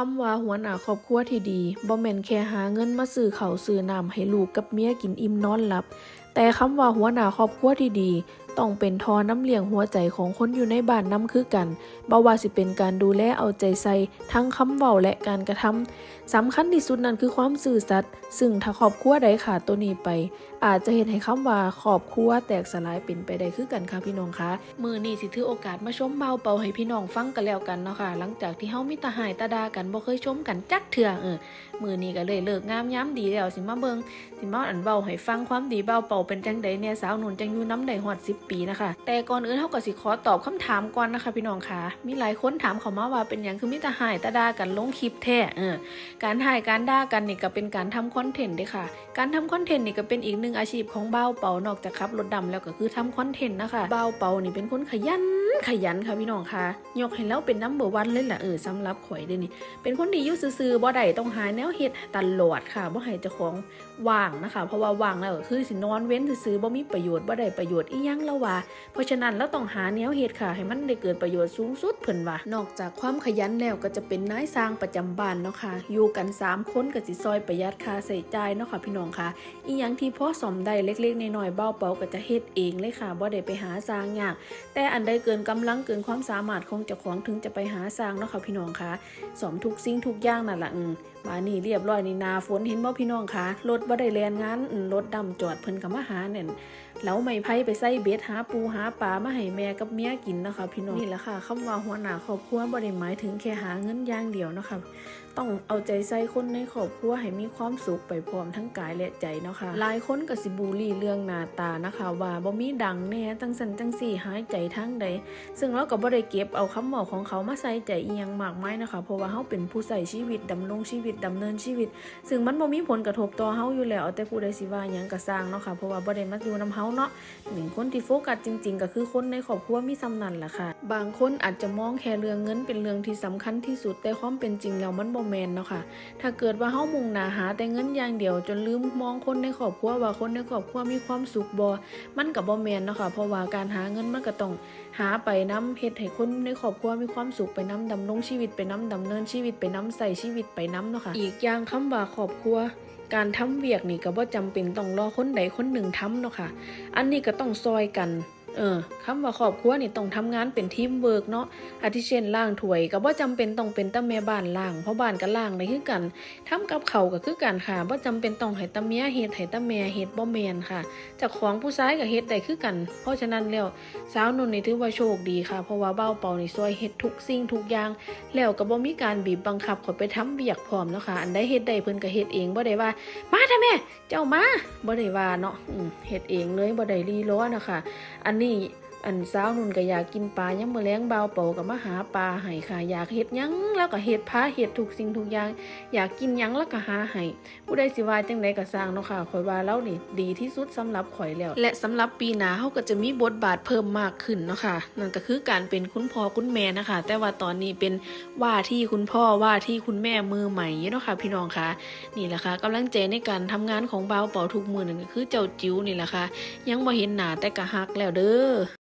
คำว่าหัวหน้าครอบครัวที่ดีบ่แม่นแค่หาเงินมาซื้อเขาวซื้อน้ำให้ลูกกับเมียกินอิ่มนอนหลับ แต่คำว่าหัวหน้าครอบครัวที่ดีต้องเป็นทอน้ำเลี้ยงหัวใจของคนอยู่ในบ้านน้ำคือกันบ่ว่าสิเป็นการดูแลเอาใจใส่ทั้งคำเว้าและการกระทำสำคัญที่สุดนั่นคือความซื่อสัตย์ซึ่งถ้าครอบครัวใดขาดตัวนี้ไป อาจจะเห็นให้คำว่าครอบครัวแตกสลายเป็นไปได้คือกันค่ะพี่น้องคะมือนี้สิถือโอกาสมาชมเบาเป่าให้พี่น้องฟังกันแล้วกันเนาะค่ะหลังจากที่เฮามีตาหายตาดากันบ่เคยชมกันจักเทื่อเออมือนี้ก็เลยเลิกงามย้ำดีแล้วสิมาเบิงสิมาอันเบาให้ฟังความดีเบาเป่าเป็นจังใดเนี่ยสาวหนุนจังอยู่น้ำได้ฮอด10ปีนะคะ แต่ก่อนอื่นเฮาก็สิขอตอบคำถามก่อนนะคะพี่น้องคะมีหลายคนถามเขามาว่าเป็นหยังคือมีตาหายตาดากันลงคลิปแท้เออการถ่ายการด่ากันนี่ก็เป็นการทำคอนเทนต์เด้ค่ะ การทำคอนเทนต์นี่ก็เป็นอีกหนึ่งอาชีพของเบ้าเปานอกจากขับรถดำแล้วก็คือทำคอนเทนต์นะคะเบ้าเปานี่เป็นคนขยันขยันค่ะพี่น้องค่ะยกให้แล้วเป็นน้ำเบอร์วันเลยล่ะเออสำหรับข่อยเด้นี่ เป็นคนที่อยู่ซื่อบ่ได้ต้องหาแนวเฮ็ดตลอดค่ะบ่ให้เจ้าของว่างนะคะ เพราะว่าว่างแล้วก็คือสินอนเว้นซื่อๆบ่มีประโยชน์บ่ได้ประโยชน์อีหยังแล้วว่า เพราะฉะนั้นเราต้องหาแนวเฮ็ดค่ะ ให้มันได้เกิดประโยชน์สูงสุดเพิ่นว่านอกจากความขยันแล้วก็จะเป็นนายสร้างประจำบ้านเนาะค่ะอยู่กัน 3 คนก็สิซอยประหยัดค่าใช้จ่ายเนาะค่ะพี่น้องค่ะ อีหยังที่พอสมได้เล็กๆน้อยๆเบ้าเปาก็จะเฮ็ดเองเลยค่ะบ่ได้ไปหาสร้างยาก แต่อันใดเกินกำลังเกินความสามารถของเจ้าของถึงจะไปหาสร้างเนาะค่ะพี่น้องค่ะสมทุกสิ่งทุกอย่างนั่นละอืมมานี่เรียบร้อยนี่นาฝนเห็นบ่พี่น้องค่ะรถบ่ได้แลนงานรถดำจอดเพิ่นก็มาหาเนี่ยแล้วไม่ไพ่ไปใส่เบ็ดหาปูหาปลามาให้แม่กับเมียกินนะคะ พี่น้องนี่แหละค่ะคำว่าหัวหน้าครอบครัวบ่ได้หมายถึงแค่หาเงินอย่างเดียวนะคะต้องเอาใจใส่คนในครอบครัวให้มีความสุขไปพร้อมทั้งกายและใจนะคะหลายคนก็สิบูลลี่เรื่องหน้าตานะคะ ว่าบ่มีดังแน่จังสันจังสี่หายใจทั้งใด ซึ่งเราก็บ่ได้เก็บเอาคำบอกของเขามาใส่ใจอียังมากมายนะคะ เพราะว่าเฮาเป็นผู้ใส่ชีวิตดำรงชีวิตดำเนินชีวิต ซึ่งมันบ่มีผลกระทบต่อเฮาอยู่แล้วเอาแต่ผู้ใดสิว่ายังก็สร้างเนาะค่ะเพราะว่าบ่ได้มาอยู่นํเฮาเนาะหนึ่งคนที่โฟกัสจริง ๆ ก็คือคนในครอบครัวมีสำนันแหละค่ะ บางคนอาจจะมองแค่เรื่องเงินเป็นเรื่องที่สำคัญที่สุดแต่ความเป็นจริงแล้วมันบ่แมนเนาะค่ะ ถ้าเกิดว่าเฮามุ่งหน้าหาแต่เงินอย่างเดียว จนลืมมองคนในครอบครัวว่าคนในครอบครัวมีความสุขบ่มันก็บ่แมนเนาะค่ะเพราะว่าการหาเงินมันก็ต้องหาไปนํเฮ็ดให้คนในครอบครัวมีความสุขไปนํดำรงชีวิตไปนํดำเนินชีวิตไปนํใส่ชีวิตไปนํเนาะค่ะ อีกอย่างคำว่าครอบครัว การทำเวียกนี่ก็บ่จำเป็นต้องรอคนใดคนหนึ่งทำเนาะค่ะ อันนี้ก็ต้องซอยกัน เออคำว่าครอบครัวนี่ต้องทำงานเป็นทีมเวิร์กเนาะอาทิเช่นล่างถ้วยก็บ่จำเป็นต้องเป็นตาแม่บ้านล่างเพราะบ้านก็ล่างได้คือกันทำกับเขาก็คือกันค่ะบ่จำเป็นต้องให้ตาเมียเฮ็ดให้ตาแม่เฮ็ดบ่แม่นค่ะจากของผู้ชายก็เฮ็ดได้คือกัน เพราะฉะนั้นแล้วสาวนุ่นนี่ถือว่าโชคดีค่ะ เพราะว่าเบ้าเป่านี่ซอยเฮ็ดทุกสิ่งทุกอย่าง แล้วก็บ่มีการบีบบังคับเขาไปทำเวียกพร้อมเนาะค่ะอันใดเฮ็ดได้เพิ่นก็เฮ็ดเองบ่ได้ว่า มาเถอะแม่ เจ้ามาบ่ได้ว่าเนาะเฮ็ดเองเลยบ่ได้รีร้อนะคะอันนี้ อันสาวนุ่นก็อยากกินปลายังมื้อแลงเบาเป่าก็มาหาปลาให้ค่ะอยากเฮ็ดยังแล้วก็เฮ็ดพาเฮ็ดทุกสิ่งทุกอย่าง อยากกินยังแล้วก็หาให้ผู้ใดสิว่าจังไดก็สร้างเนาะค่ะข่อยว่าเรานี่ดีที่สุดสำหรับข่อยแล้ว และสำหรับปีหน้าเฮาก็จะมีบทบาทเพิ่มมากขึ้นเนาะค่ะนั่นก็คือการเป็นคุณพ่อคุณแม่นะคะ แต่ว่าตอนนี้เป็นว่าที่คุณพ่อว่าที่คุณแม่มือใหม่เนาะค่ะพี่น้องค่ะนี่แหละค่ะกำลังใจในการทำงานของเบาเป่าทุกมือนั่นก็คือเจ้าจิ๋วนี่แหละค่ะยังบ่เห็นหน้าแต่ก็ฮักแล้วเด้อ